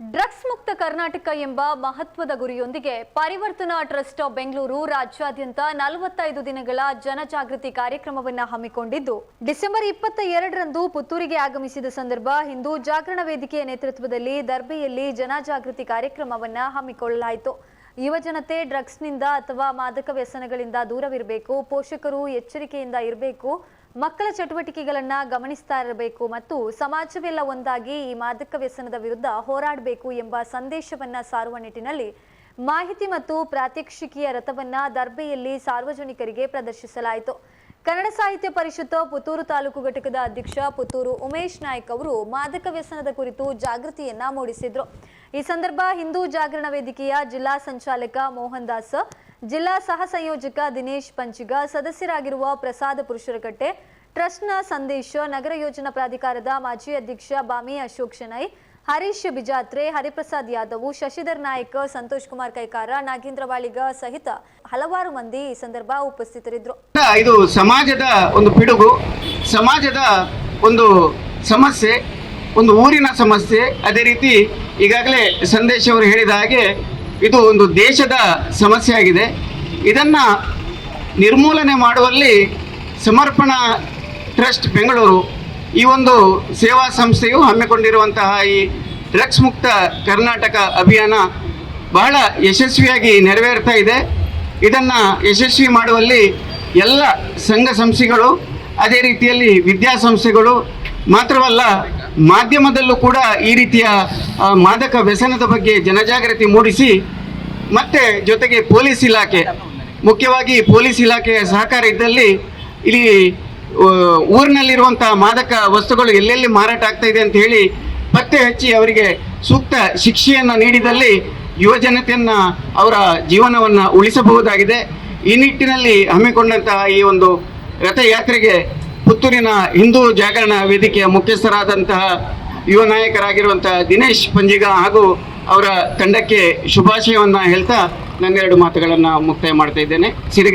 Drugs ಮುಕ್ತ ಕರ್ನಾಟಕ ಎಂಬ ಮಹತ್ವದ ಗುರಿಯೊಂದಿಗೆ ಪರಿವರ್ತನಾ ಟ್ರಸ್ಟ್ ಆಫ್ ಬೆಂಗಳೂರು ರಾಜ್ಯಾದ್ಯಂತ ನಲವತ್ತೈದು ದಿನಗಳ ಜನಜಾಗೃತಿ ಕಾರ್ಯಕ್ರಮವನ್ನು ಹಮ್ಮಿಕೊಂಡಿದ್ದು, ಡಿಸೆಂಬರ್ ಇಪ್ಪತ್ತ ಎರಡರಂದು ಪುತ್ತೂರಿಗೆ ಆಗಮಿಸಿದ ಸಂದರ್ಭ ಹಿಂದೂ ಜಾಗರಣ ವೇದಿಕೆಯ ನೇತೃತ್ವದಲ್ಲಿ ದರ್ಬೆಯಲ್ಲಿ ಜನಜಾಗೃತಿ ಕಾರ್ಯಕ್ರಮವನ್ನು ಹಮ್ಮಿಕೊಳ್ಳಲಾಯಿತು. ಯುವಜನತೆ ಡ್ರಗ್ಸ್ನಿಂದ ಅಥವಾ ಮಾದಕ ವ್ಯಸನಗಳಿಂದ ದೂರವಿರಬೇಕು, ಪೋಷಕರು ಎಚ್ಚರಿಕೆಯಿಂದ ಇರಬೇಕು ಮಕ್ಕಳ ಚಟುವಟಿಕೆಗಳನ್ನ ಗಮನಿಸ್ತಾ ಇರಬೇಕು ಮತ್ತು ಸಮಾಜವೆಲ್ಲ ಒಂದಾಗಿ ಈ ಮಾದಕ ವ್ಯಸನದ ವಿರುದ್ಧ ಹೋರಾಡಬೇಕು ಎಂಬ ಸಂದೇಶವನ್ನ ಸಾರುವ ನಿಟ್ಟಿನಲ್ಲಿ ಮಾಹಿತಿ ಮತ್ತು ಪ್ರಾತ್ಯಕ್ಷಿಕೆಯ ರಥವನ್ನ ದರ್ಬೆಯಲ್ಲಿ ಸಾರ್ವಜನಿಕರಿಗೆ ಪ್ರದರ್ಶಿಸಲಾಯಿತು. ಕನ್ನಡ ಸಾಹಿತ್ಯ ಪರಿಷತ್ ಪುತ್ತೂರು ತಾಲೂಕು ಘಟಕದ ಅಧ್ಯಕ್ಷ ಪುತ್ತೂರು ಉಮೇಶ್ ನಾಯ್ಕ್ ಅವರು ಮಾದಕ ವ್ಯಸನದ ಕುರಿತು ಜಾಗೃತಿಯನ್ನ ಮೂಡಿಸಿದ್ರು. ಈ ಸಂದರ್ಭ ಹಿಂದೂ ಜಾಗರಣ ವೇದಿಕೆಯ ಜಿಲ್ಲಾ ಸಂಚಾಲಕ ಮೋಹನ್ ದಾಸ್ ಜಿಲ್ಲಾ ಸಹ ಸಂಯೋಜಕ ದಿನೇಶ್ ಪಂಚಿಗ, ಸದಸ್ಯರಾಗಿರುವ ಪ್ರಸಾದ ಪುರುಷರಕಟ್ಟೆ ಟ್ರಸ್ಟ್ನ ಸಂದೇಶ, ನಗರ ಯೋಜನಾ ಪ್ರಾಧಿಕಾರದ ಮಾಜಿ ಅಧ್ಯಕ್ಷ ಬಾಮಿ ಅಶೋಕ್ ಶೆನೈ ಹರೀಶ್ ಬಿಜಾತ್ರೆ, ಹರಿಪ್ರಸಾದ್ ಯಾದವ್, ಶಶಿಧರ್ ನಾಯಕ್, ಸಂತೋಷ್ ಕುಮಾರ್ ಕೈಕಾರ, ನಾಗೇಂದ್ರ ವಾಳಿಗ ಸಹಿತ ಹಲವಾರು ಮಂದಿ ಈ ಸಂದರ್ಭ ಉಪಸ್ಥಿತರಿದ್ದರು. ಇದು ಸಮಾಜದ ಒಂದು ಪಿಡುಗು, ಸಮಾಜದ ಒಂದು ಸಮಸ್ಯೆ. ಒಂದು ಊರಿನ ಸಮಸ್ಯೆ, ಅದೇ ರೀತಿ ಈಗಾಗಲೇ ಸಂದೇಶ್ ಅವರು ಹೇಳಿದ ಹಾಗೆ ಇದು ಒಂದು ದೇಶದ ಸಮಸ್ಯೆ ಆಗಿದೆ. ಇದನ್ನು ನಿರ್ಮೂಲನೆ ಮಾಡುವಲ್ಲಿ ಸಮರ್ಪಣಾ ಟ್ರಸ್ಟ್ ಬೆಂಗಳೂರು ಈ ಒಂದು ಸೇವಾ ಸಂಸ್ಥೆಯು ಹಮ್ಮಿಕೊಂಡಿರುವಂತಹ ಈ ಡ್ರಗ್ಸ್ ಮುಕ್ತ ಕರ್ನಾಟಕ ಅಭಿಯಾನ ಬಹಳ ಯಶಸ್ವಿಯಾಗಿ ನೆರವೇರ್ತಾ ಇದೆ. ಇದನ್ನು ಯಶಸ್ವಿ ಮಾಡುವಲ್ಲಿ ಎಲ್ಲ ಸಂಘ ಸಂಸ್ಥೆಗಳು, ಅದೇ ರೀತಿಯಲ್ಲಿ ವಿದ್ಯಾಸಂಸ್ಥೆಗಳು ಮಾತ್ರವಲ್ಲ, ಮಾಧ್ಯಮದಲ್ಲೂ ಕೂಡ ಈ ರೀತಿಯ ಮಾದಕ ವ್ಯಸನದ ಬಗ್ಗೆ ಜನಜಾಗೃತಿ ಮೂಡಿಸಿ, ಮತ್ತೆ ಜೊತೆಗೆ ಪೊಲೀಸ್ ಇಲಾಖೆ, ಮುಖ್ಯವಾಗಿ ಪೊಲೀಸ್ ಇಲಾಖೆಯ ಸಹಕಾರ ಇದ್ದಲ್ಲಿ ಇಲ್ಲಿ ಊರಿನಲ್ಲಿರುವಂಥ ಮಾದಕ ವಸ್ತುಗಳು ಎಲ್ಲೆಲ್ಲಿ ಮಾರಾಟ ಆಗ್ತಾ ಇದೆ ಅಂತ ಹೇಳಿ ಪತ್ತೆ ಹಚ್ಚಿ ಅವರಿಗೆ ಸೂಕ್ತ ಶಿಕ್ಷೆಯನ್ನು ನೀಡಿದಲ್ಲಿ ಯುವಜನತೆಯನ್ನ ಅವರ ಜೀವನವನ್ನು ಉಳಿಸಬಹುದಾಗಿದೆ. ಈ ನಿಟ್ಟಿನಲ್ಲಿ ಹಮ್ಮಿಕೊಂಡಂತಹ ಈ ಒಂದು ರಥಯಾತ್ರೆಗೆ ಪುತ್ತೂರಿನ ಹಿಂದೂ ಜಾಗರಣ ವೇದಿಕೆಯ ಮುಖ್ಯಸ್ಥರಾದಂತಹ ಯುವ ನಾಯಕರಾಗಿರುವಂತಹ ದಿನೇಶ್ ಪಂಜಿಗ ಹಾಗೂ ಅವರ ತಂಡಕ್ಕೆ ಶುಭಾಶಯವನ್ನು ಹೇಳ್ತಾ ನನ್ನೆರಡು ಮಾತುಗಳನ್ನು ಮುಕ್ತಾಯ ಮಾಡ್ತಾ ಇದ್ದೇನೆ. ಸಿರಿ